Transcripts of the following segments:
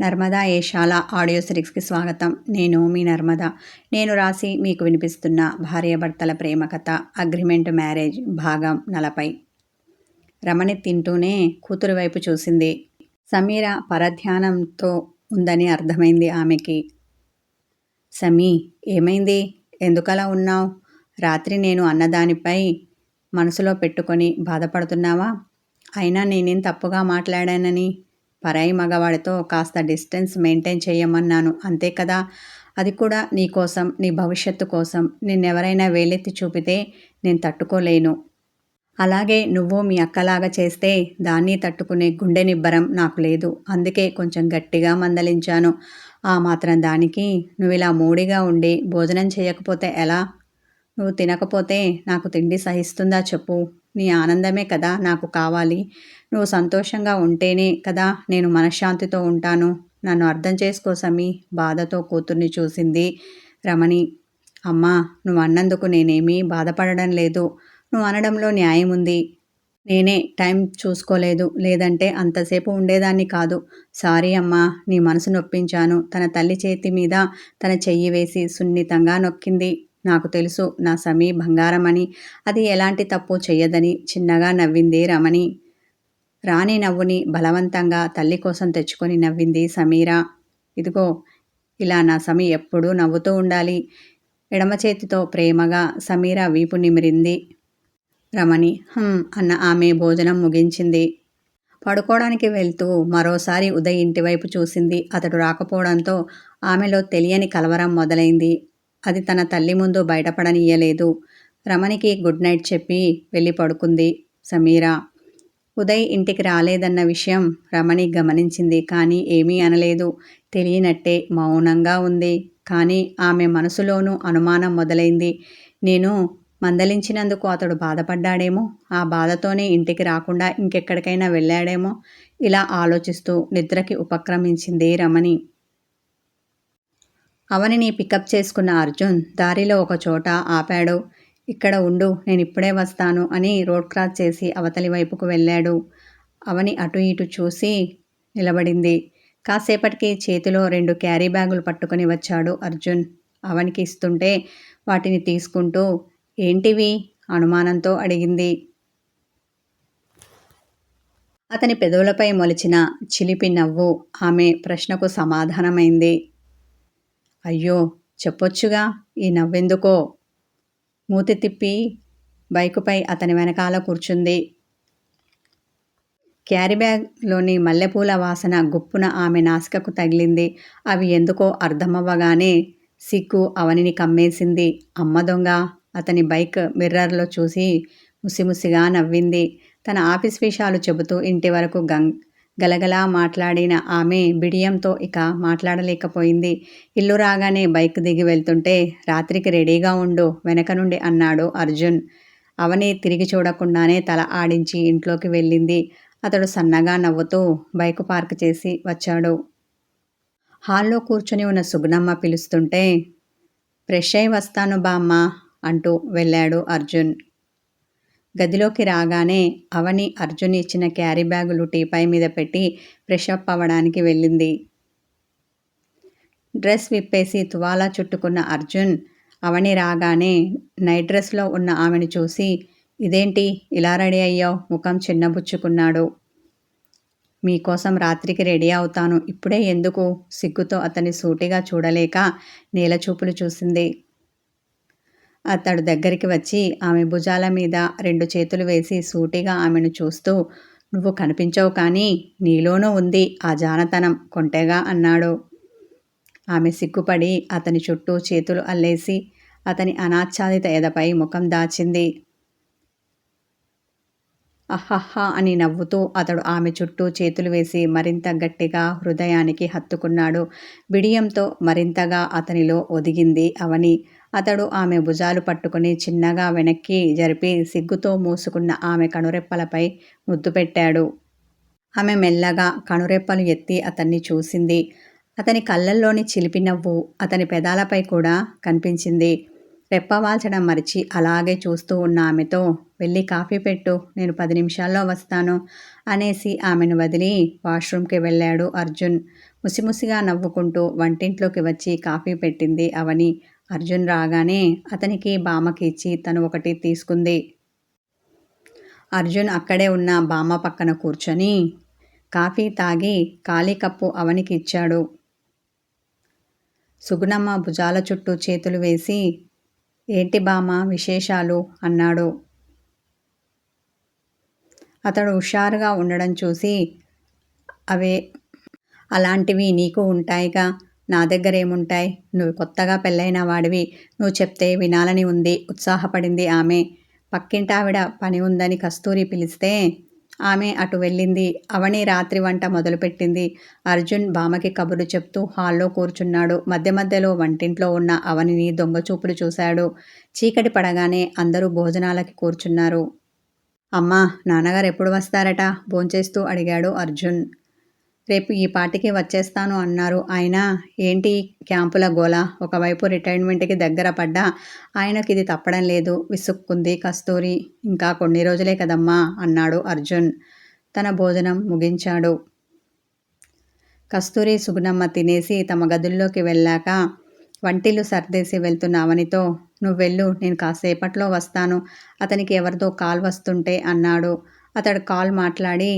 Narmada Eshala audio సిరీస్కి స్వాగతం. నేను మీ నర్మద. నేను రాసి మీకు వినిపిస్తున్న భార్యాభర్తల ప్రేమ కథ అగ్రిమెంట్ మ్యారేజ్ భాగం నలభై. రమణి తింటూనే కూతురు వైపు చూసింది. సమీర పరధ్యానంతో ఉందని అర్థమైంది ఆమెకి. సమీ ఏమైంది? ఎందుకలా ఉన్నావు? రాత్రి నేను అన్నదానిపై మనసులో పెట్టుకొని బాధపడుతున్నావా? అయినా నేనేం తప్పుగా మాట్లాడానని? పరాయి మగవాడితో కాస్త డిస్టెన్స్ మెయింటైన్ చేయమన్నాను. అంతే కదా? అది కూడా నీ కోసం నీ భవిష్యత్తు కోసం. నిన్నెవరైనా వేలెత్తి చూపితే నేను తట్టుకోలేను. అలాగే నువ్వు మీ అక్కలాగా చేస్తే దాన్ని తట్టుకునే గుండె నిబ్బరం నాకు లేదు. అందుకే కొంచెం గట్టిగా మందలించాను. ఆ మాత్రం దానికి నువ్వు ఇలా మూడిగా ఉండి భోజనం చేయకపోతే ఎలా? నువ్వు తినకపోతే నాకు తిండి సహిస్తుందా చెప్పు. నీ ఆనందమే కదా నాకు కావాలి. నువ్వు సంతోషంగా ఉంటేనే కదా నేను మనశ్శాంతితో ఉంటాను. నన్ను అర్థం చేసుకో సమీ. బాధతో కూతుర్ని చూసింది రమణి. అమ్మా నువ్వు అన్నందుకు నేనేమీ బాధపడడం లేదు. నువ్వు అనడంలో న్యాయం ఉంది. నేనే టైం చూసుకోలేదు. లేదంటే అంతసేపు ఉండేదాన్ని కాదు. సారీ అమ్మా నీ మనసు నొప్పించాను. తన తల్లి చేతి మీద తన చెయ్యి వేసి సున్నితంగా నొక్కింది. నాకు తెలుసు నా సమీ బంగారమని అది ఎలాంటి తప్పు చెయ్యదని చిన్నగా నవ్వింది రమణి. రాణి నవ్వుని బలవంతంగా తల్లి కోసం తెచ్చుకొని నవ్వింది సమీరా. ఇదిగో ఇలా నా సమీ ఎప్పుడూ నవ్వుతూ ఉండాలి. ఎడమ చేతితో ప్రేమగా సమీరా వీపు నిమిరింది. రమణి హం అన్న ఆమె భోజనం ముగించింది. పడుకోవడానికి వెళ్తూ మరోసారి ఉదయ్ ఇంటివైపు చూసింది. అతడు రాకపోవడంతో ఆమెలో తెలియని కలవరం మొదలైంది. అది తన తల్లి ముందు బయటపడనీయలేదు. రమణికి గుడ్ నైట్ చెప్పి వెళ్ళి పడుకుంది సమీరా. ఉదయ్ ఇంటికి రాలేదన్న విషయం రమణి గమనించింది కానీ ఏమీ అనలేదు. తెలియనట్టే మౌనంగా ఉంది. కానీ ఆమె మనసులోనూ అనుమానం మొదలైంది. నేను మందలించినందుకు అతడు బాధపడ్డాడేమో? ఆ బాధతోనే ఇంటికి రాకుండా ఇంకెక్కడికైనా వెళ్ళాడేమో? ఇలా ఆలోచిస్తూ నిద్రకి ఉపక్రమించింది రమణి. అవనిని పికప్ చేసుకున్న అర్జున్ దారిలో ఒక చోట ఆపాడు. ఇక్కడ ఉండు నేను ఇప్పుడే వస్తాను అని రోడ్ క్రాస్ చేసి అవతలి వైపుకు వెళ్ళాడు. అవని అటు ఇటు చూసి నిలబడింది. కాసేపటికి చేతిలో రెండు క్యారీ బ్యాగులు పట్టుకొని వచ్చాడు అర్జున్. అవనికి ఇస్తుంటే వాటిని తీసుకుంటూ ఏంటివి? అనుమానంతో అడిగింది. అతని పెదవులపై మొలిచిన చిలిపి నవ్వు ఆమె ప్రశ్నకు సమాధానమైంది. అయ్యో చెప్పొచ్చుగా ఈ నవ్వెందుకో? మూతి తిప్పి బైకుపై అతని వెనకాల కూర్చుంది. క్యారీబ్యాగ్లోని మల్లెపూల వాసన గుప్పున ఆమె నాసికకు తగిలింది. అవి ఎందుకో అర్థమవ్వగానే సిగ్గు అవనిని కమ్మేసింది. అమ్మ దొంగ! అతని బైక్ మిర్రర్లో చూసి ముసిముసిగా నవ్వింది. తన ఆఫీస్ విషయాలు చెబుతూ ఇంటి వరకు గంగ్ గలగలా మాట్లాడిన ఆమె బిడియంతో ఇక మాట్లాడలేకపోయింది. ఇల్లు రాగానే బైక్ దిగి వెళ్తుంటే రాత్రికి రెడీగా ఉండు వెనక నుండి అన్నాడు అర్జున్. అవని తిరిగి చూడకుండానే తల ఆడించి ఇంట్లోకి వెళ్ళింది. అతడు సన్నగా నవ్వుతూ బైక్ పార్క్ చేసి వచ్చాడు. హాల్లో కూర్చొని ఉన్న సుగుణమ్మ పిలుస్తుంటే ఫ్రెష్ అయి వస్తాను బామ్మ అంటూ వెళ్ళాడు అర్జున్. గదిలోకి రాగానే అవని అర్జున్ ఇచ్చిన క్యారీ బ్యాగులు టీపై మీద పెట్టి ఫ్రెష్ అప్ అవ్వడానికి వెళ్ళింది. డ్రెస్ విప్పేసి తువాలా చుట్టుకున్న అర్జున్ అవని రాగానే నైట్ డ్రెస్లో ఉన్న ఆమెను చూసి ఇదేంటి? ఇలా రెడీ అయ్యావు? ముఖం చిన్నబుచ్చుకున్నాడు మీకోసం రాత్రికి రెడీ అవుతాను. ఇప్పుడే ఎందుకు? సిగ్గుతో అతని సూటిగా చూడలేక నేలచూపులు చూసింది. అతడు దగ్గరికి వచ్చి ఆమె భుజాల మీద రెండు చేతులు వేసి సూటిగా ఆమెను చూస్తూ నువ్వు కనిపించవు కానీ నీలోనూ ఉంది ఆ జానతనం కొంటెగా అన్నాడు. ఆమె సిగ్గుపడి అతని చుట్టూ చేతులు అల్లేసి అతని అనాచ్ఛాదిత ఎదపై ముఖం దాచింది. అహహా అని నవ్వుతూ అతడు ఆమె చుట్టూ చేతులు వేసి మరింత గట్టిగా హృదయానికి హత్తుకున్నాడు. బిడియంతో మరింతగా అతనిలో ఒదిగింది అవని అతడు ఆమె భుజాలు పట్టుకుని చిన్నగా వెనక్కి జరిపి సిగ్గుతో మూసుకున్న ఆమె కనురెప్పలపై ముద్దు పెట్టాడు. ఆమె మెల్లగా కనురెప్పలు ఎత్తి అతన్ని చూసింది. అతని కళ్ళల్లోని చిలిపి నవ్వు అతని పెదాలపై కూడా కనిపించింది. రెప్పవాల్చడం మరిచి అలాగే చూస్తూ ఉన్న ఆమెతో వెళ్ళి కాఫీ పెట్టు నేను పది నిమిషాల్లో వస్తాను అనేసి ఆమెను వదిలి వాష్రూమ్కి వెళ్ళాడు అర్జున్. ముసిముసిగా నవ్వుకుంటూ వంటింట్లోకి వచ్చి కాఫీ పెట్టింది అవని. అర్జున్ రాగానే అతనికి బామకి ఇచ్చి తను ఒకటి తీసుకుంది. అర్జున్ అక్కడే ఉన్న బామ పక్కన కూర్చొని కాఫీ తాగి ఖాళీ కప్పు అవనికి ఇచ్చాడు సుగుణమ్మ భుజాల చుట్టూ చేతులు వేసి ఏంటి బామ విశేషాలు? అన్నాడు. అతడు హుషారుగా ఉండడం చూసి అవే అలాంటివి నీకు ఉంటాయిగా? నా దగ్గర ఏముంటాయి నువ్వు కొత్తగా పెళ్ళైన వాడివి. నువ్వు చెప్తే వినాలని ఉంది. ఉత్సాహపడింది ఆమె. పక్కింటావిడ పని ఉందని కస్తూరి పిలిస్తే ఆమె అటు వెళ్ళింది. అవని రాత్రి వంట మొదలుపెట్టింది. అర్జున్ బామకి కబురు చెప్తూ హాల్లో కూర్చున్నాడు. మధ్య మధ్యలో వంటింట్లో ఉన్న అవనిని దొంగచూపులు చూశాడు. చీకటి పడగానే అందరూ భోజనాలకి కూర్చున్నారు. అమ్మా నాన్నగారు ఎప్పుడు వస్తారట? భోంచేస్తూ అడిగాడు అర్జున్. రేపు ఈ పాటికి వచ్చేస్తాను అన్నారు. ఆయన ఏంటి క్యాంపుల గోల ఒకవైపు రిటైర్మెంట్కి దగ్గర పడ్డా ఆయనకి ఇది తప్పడం లేదు. విసుక్కుంది కస్తూరి. ఇంకా కొన్ని రోజులే కదమ్మా అన్నాడు అర్జున్. తన భోజనం ముగించాడు. కస్తూరి సుగుణమ్మ తినేసి తమ గదుల్లోకి వెళ్ళాక వంటిల్లు సర్దేసి వెళ్తున్న అవనితో నేను కాసేపట్లో వస్తాను. అతనికి ఎవరితో కాల్ వస్తుంటే అన్నాడు. అతడు కాల్ మాట్లాడి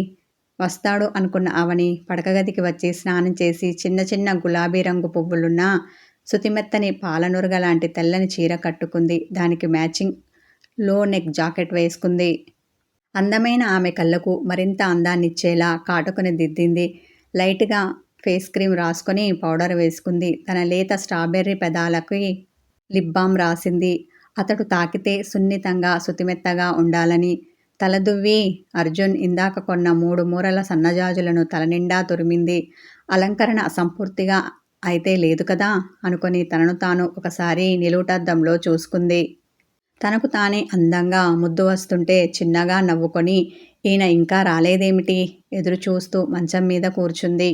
వస్తాడు అనుకున్న అవని పడకగదికి వచ్చి స్నానం చేసి చిన్న చిన్న గులాబీ రంగు పువ్వులున్న సుతిమెత్తని పాలనురగ లాంటి తెల్లని చీర కట్టుకుంది. దానికి మ్యాచింగ్లో నెక్ జాకెట్ వేసుకుంది. అందమైన ఆమె కళ్ళకు మరింత అందాన్నిచ్చేలా కాటుకుని దిద్దింది. లైట్గా ఫేస్ క్రీమ్ రాసుకొని పౌడర్ వేసుకుంది. తన లేత స్ట్రాబెర్రీ పెదాలకి లిప్ బామ్ రాసింది. అతడు తాకితే సున్నితంగా సుతిమెత్తగా ఉండాలని తలదువ్వి. అర్జున్ ఇందాక కొన్న మూడు మూరల సన్నజాజులను తలనిండా తురిమింది. అలంకరణ అసంపూర్తిగా అయితే లేదు కదా? అనుకొని తనను తాను ఒకసారి నిలువుటద్దంలో చూసుకుంది. తనకు తానే అందంగా ముద్దు వస్తుంటే చిన్నగా నవ్వుకొని ఈయన ఇంకా రాలేదేమిటి? ఎదురు చూస్తూ మంచం మీద కూర్చుంది.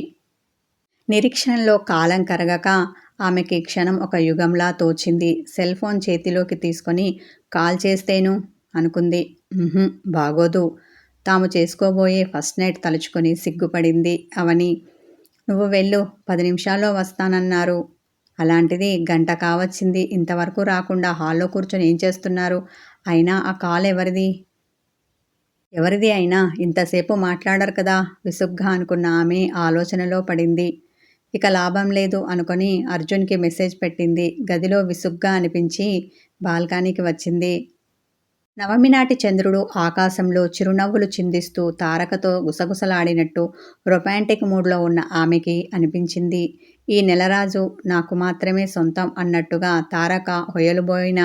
నిరీక్షణలో కాలం కరగక ఆమెకి క్షణం ఒక యుగంలా తోచింది. సెల్ ఫోన్ చేతిలోకి తీసుకొని కాల్ చేస్తేను? అనుకుంది. బాగోదు. తాము చేసుకోబోయే ఫస్ట్ నైట్ తలుచుకొని సిగ్గుపడింది అవని. నువ్వు వెళ్ళు పది నిమిషాల్లో వస్తానన్నారు. అలాంటిది గంట కావచ్చింది. ఇంతవరకు రాకుండా హాల్లో కూర్చొని ఏం చేస్తున్నారు? అయినా ఆ కాల్ ఎవరిది? ఎవరిది అయినా ఇంతసేపు మాట్లాడరు కదా విసుగ్గా అనుకున్న ఆమె ఆలోచనలో పడింది. ఇక లాభం లేదు అనుకొని అర్జున్కి మెసేజ్ పెట్టింది. గదిలో విసుగ్గా అనిపించి బాల్కనీకి వచ్చింది. నవమి నాటి చంద్రుడు ఆకాశంలో చిరునవ్వులు చిందిస్తూ తారకతో గుసగుసలాడినట్టు రొమాంటిక్ మూడ్లో ఉన్న ఆమెకి అనిపించింది. ఈ నెలరాజు నాకు మాత్రమే సొంతం అన్నట్టుగా తారక హొయలుబోయిన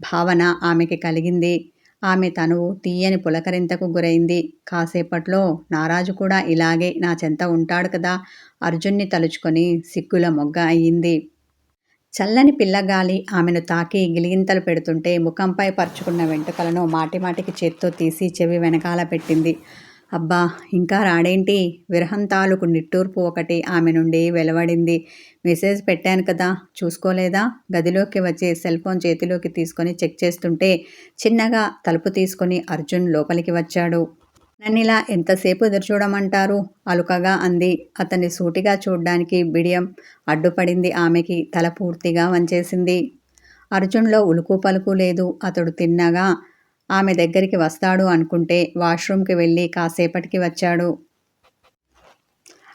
భావన ఆమెకి కలిగింది. ఆమె తనువు తీయని పులకరింతకు గురైంది. కాసేపట్లో నారాజు కూడా ఇలాగే నా చెంత ఉంటాడు కదా అర్జున్ని తలుచుకొని సిగ్గుల మొగ్గ అయ్యింది. చల్లని పిల్లగాలి ఆమెను తాకి గిలిగింతలు పెడుతుంటే ముఖంపై పరుచుకున్న వెంట్రుకలను మాటిమాటికి చేత్తో తీసి చెవి వెనకాల పెట్టింది. అబ్బా ఇంకా రాడేంటి? విరహం తాలూకు నిట్టూర్పు ఒకటి ఆమె నుండి వెలువడింది. మెసేజ్ పెట్టాను కదా చూసుకోలేదా? గదిలోకి వచ్చి సెల్ ఫోన్ చేతిలోకి తీసుకొని చెక్ చేస్తుంటే చిన్నగా తలుపు తీసుకొని అర్జున్ లోపలికి వచ్చాడు. నన్నిలా ఎంతసేపు ఎదురుచూడమంటారు? అలుకగా అంది. అతన్ని సూటిగా చూడ్డానికి బిడియం అడ్డుపడింది ఆమెకి తల పూర్తిగా వంచేసింది. అర్జున్లో ఉలుకు పలుకు లేదు. అతడు తిన్నగా ఆమె దగ్గరికి వస్తాడు అనుకుంటే వాష్రూమ్కి వెళ్ళి కాసేపటికి వచ్చాడు.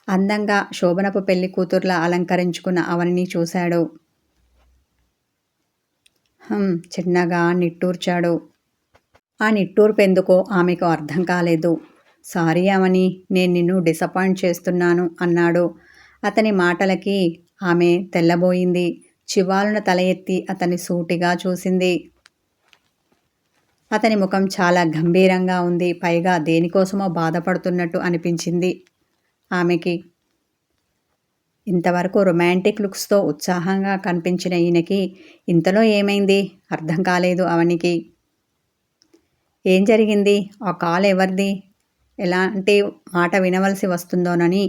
అందంగా శోభనపు పెళ్ళి కూతుర్లా అలంకరించుకున్న అవనిని చూశాడు. చిన్నగా నిట్టూర్చాడు. ఆ నిట్టూర్పు ఎందుకో ఆమెకు అర్థం కాలేదు. సారీ అవని నేను నిన్ను డిసప్పాయింట్ చేస్తున్నాను అన్నాడు. అతని మాటలకి ఆమె తెల్లబోయింది. చివాలున తల ఎత్తి అతని సూటిగా చూసింది. అతని ముఖం చాలా గంభీరంగా ఉంది. పైగా దేనికోసమో బాధపడుతున్నట్టు అనిపించింది ఆమెకి. ఇంతవరకు రొమాంటిక్ లుక్స్తో ఉత్సాహంగా కనిపించిన ఈయనకి ఇంతలో ఏమైంది? అర్థం కాలేదు అవనికి. ఏం జరిగింది? ఆ కాల్ ఎవరిది? ఎలాంటి మాట వినవలసి వస్తుందోనని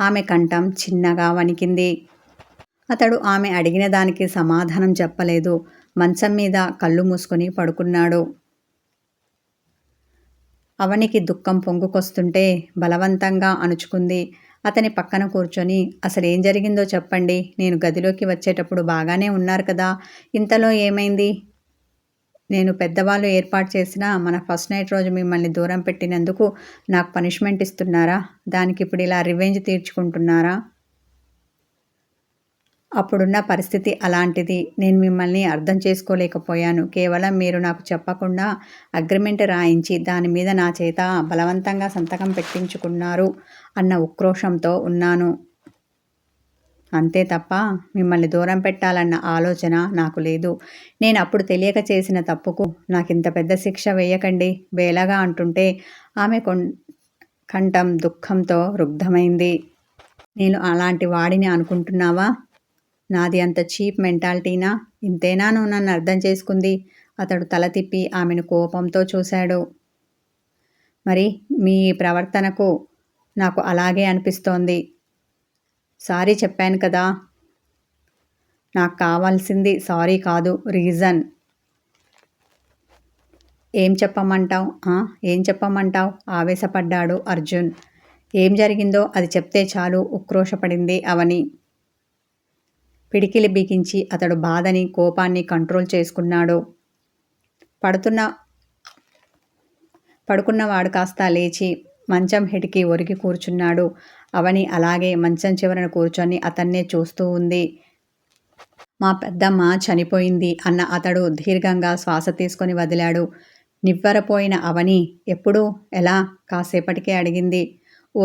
ఆమె కంఠం చిన్నగా వణికింది. అతడు ఆమె అడిగిన దానికి సమాధానం చెప్పలేదు. మంచం మీద కళ్ళు మూసుకొని పడుకున్నాడు. అవనికి దుఃఖం పొంగుకొస్తుంటే బలవంతంగా అణుచుకుంది. అతని పక్కన కూర్చొని అసలు ఏం జరిగిందో చెప్పండి. నేను గదిలోకి వచ్చేటప్పుడు బాగానే ఉన్నారు కదా. ఇంతలో ఏమైంది? నేను పెద్దవాళ్ళు ఏర్పాటు చేసిన మన ఫస్ట్ నైట్ రోజు మిమ్మల్ని దూరం పెట్టినందుకు నాకు పనిష్మెంట్ ఇస్తున్నారా? దానికి ఇప్పుడు ఇలా రివెంజ్ తీర్చుకుంటున్నారా? అప్పుడున్న పరిస్థితి అలాంటిది. నేను మిమ్మల్ని అర్థం చేసుకోలేకపోయాను. కేవలం మీరు నాకు చెప్పకుండా అగ్రిమెంట్ రాయించి దాని మీద నా చేత బలవంతంగా సంతకం పెట్టించుకున్నారు అన్న ఉక్రోషంతో ఉన్నాను. అంతే తప్ప మిమ్మల్ని దూరం పెట్టాలన్న ఆలోచన నాకు లేదు. నేను అప్పుడు తెలియక చేసిన తప్పుకు నాకు ఇంత పెద్ద శిక్ష వేయకండి బేలగా అంటుంటే ఆమె కంఠం దుఃఖంతో రుగ్ధమైంది. నేను అలాంటి వాడిని అనుకుంటున్నావా? నాది అంత చీప్ మెంటాలిటీనా? ఇంతేనా నువ్వు నన్ను అర్థం చేసుకుంది? అతడు తల తిప్పి ఆమెను కోపంతో చూశాడు. మరి మీ ప్రవర్తనకు నాకు అలాగే అనిపిస్తోంది. సారీ చెప్పాను కదా. నాకు కావాల్సింది సారీ కాదు రీజన్. ఏం చెప్పమంటావు? ఏం చెప్పమంటావు? ఆవేశపడ్డాడు అర్జున్. ఏం జరిగిందో అది చెప్తే చాలు ఉక్రోషపడింది అవని. పిడికిలి బిగించి అతడు బాధని కోపాన్ని కంట్రోల్ చేసుకున్నాడు. పడుతున్న పడుకున్నవాడు కాస్త లేచి మంచం హెడికి ఒరిగి కూర్చున్నాడు. అవని అలాగే మంచం చివరన కూర్చొని అతన్నే చూస్తూ ఉంది. మా పెద్దమ్మ చనిపోయింది అన్న అతడు దీర్ఘంగా శ్వాస తీసుకొని వదిలాడు. నివ్వరపోయిన అవని ఎప్పుడు? ఎలా? కాసేపటికే అడిగింది. ఓ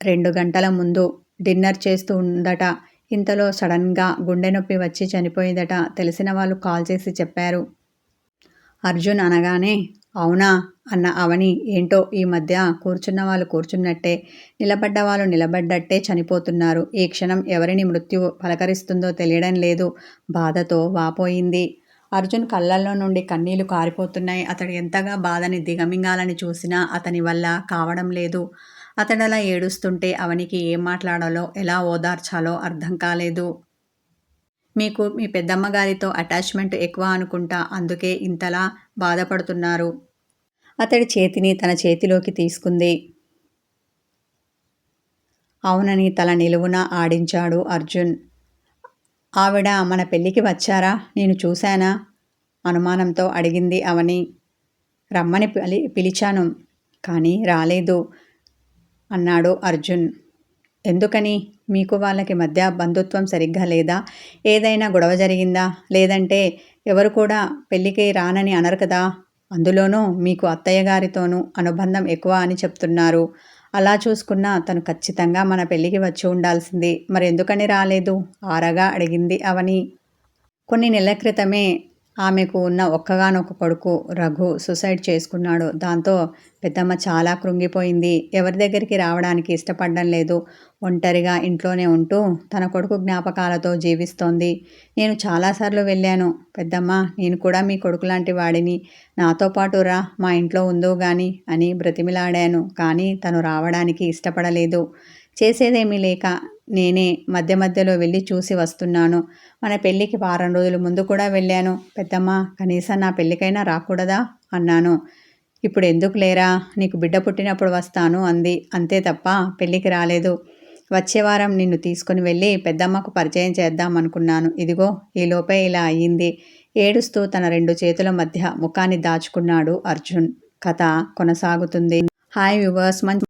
రెండు గంటల ముందు డిన్నర్ చేస్తూ ఉందట. ఇంతలో సడన్గా గుండె నొప్పి వచ్చి చనిపోయిందట. తెలిసిన వాళ్ళు కాల్ చేసి చెప్పారు. అర్జున్ అనగానే అవునా? అన్న అవని ఏంటో ఈ మధ్య కూర్చున్న వాళ్ళు కూర్చున్నట్టే. నిలబడ్డ వాళ్ళు నిలబడ్డట్టే చనిపోతున్నారు. ఈ క్షణం ఎవరిని మృత్యు పలకరిస్తుందో తెలియడం లేదు. బాధతో వాపోయింది. అర్జున్ కళ్ళల్లో నుండి కన్నీళ్ళు కారిపోతున్నాయి. అతడు ఎంతగా బాధని దిగమింగాలని చూసినా అతని వల్ల కావడం లేదు. అతడలా ఏడుస్తుంటే అవనికి ఏం మాట్లాడాలో ఎలా ఓదార్చాలో అర్థం కాలేదు. మీకు మీ పెద్దమ్మ గారితో అటాచ్మెంట్ ఎక్కువ అనుకుంటా అందుకే ఇంతలా బాధపడుతున్నారు. అతడి చేతిని తన చేతిలోకి తీసుకుంది. అవునని తల నిలువున ఆడించాడు అర్జున్. ఆవిడ మన పెళ్ళికి వచ్చారా? నేను చూశానా అనుమానంతో అడిగింది అవని. రమ్మని పిలి పిలిచాను కానీ రాలేదు అన్నాడు అర్జున్. ఎందుకని? మీకు వాళ్ళకి మధ్య బంధుత్వం సరిగ్గా లేదా? ఏదైనా గొడవ జరిగిందా? లేదంటే ఎవరు కూడా పెళ్ళికి రానని అనరు కదా? అందులోనూ మీకు అత్తయ్య గారితోనూ అనుబంధం ఎక్కువ అని చెప్తున్నారు. అలా చూసుకున్నా తను ఖచ్చితంగా మన పెళ్ళికి వచ్చి ఉండాల్సింది. మరి ఎందుకని రాలేదు? ఆరగా అడిగింది అవని. కొన్ని నెలల క్రితమే ఆమెకు ఉన్న ఒక్కగానొక్క కొడుకు రఘు సూసైడ్ చేసుకున్నాడు. దాంతో పెద్దమ్మ చాలా కృంగిపోయింది. ఎవరి దగ్గరికి రావడానికి ఇష్టపడడం లేదు. ఒంటరిగా ఇంట్లోనే ఉంటూ తన కొడుకు జ్ఞాపకాలతో జీవిస్తోంది. నేను చాలాసార్లు వెళ్ళాను. పెద్దమ్మ నేను కూడా మీ కొడుకు లాంటి వాడిని. నాతో పాటు రా మా ఇంట్లో ఉందో గాని అని బ్రతిమిలాడాను. కానీ తను రావడానికి ఇష్టపడలేదు. చేసేదేమీ లేక నేనే మధ్య మధ్యలో వెళ్ళి చూసి వస్తున్నాను. మన పెళ్ళికి వారం రోజుల ముందు కూడా వెళ్ళాను. పెద్దమ్మ కనీసం నా పెళ్ళికైనా రాకూడదా? అన్నాను. ఇప్పుడు ఎందుకు లేరా? నీకు బిడ్డ పుట్టినప్పుడు వస్తాను అంది. అంతే తప్ప పెళ్ళికి రాలేదు. వచ్చే వారం నిన్ను తీసుకుని వెళ్ళి పెద్దమ్మకు పరిచయం చేద్దాం అనుకున్నాను. ఇదిగో ఈలోపే ఇలా అయ్యింది. ఏడుస్తూ తన రెండు చేతుల మధ్య ముఖాన్ని దాచుకున్నాడు అర్జున్. కథ కొనసాగుతుంది. హాయ్ వివర్స్ మంచి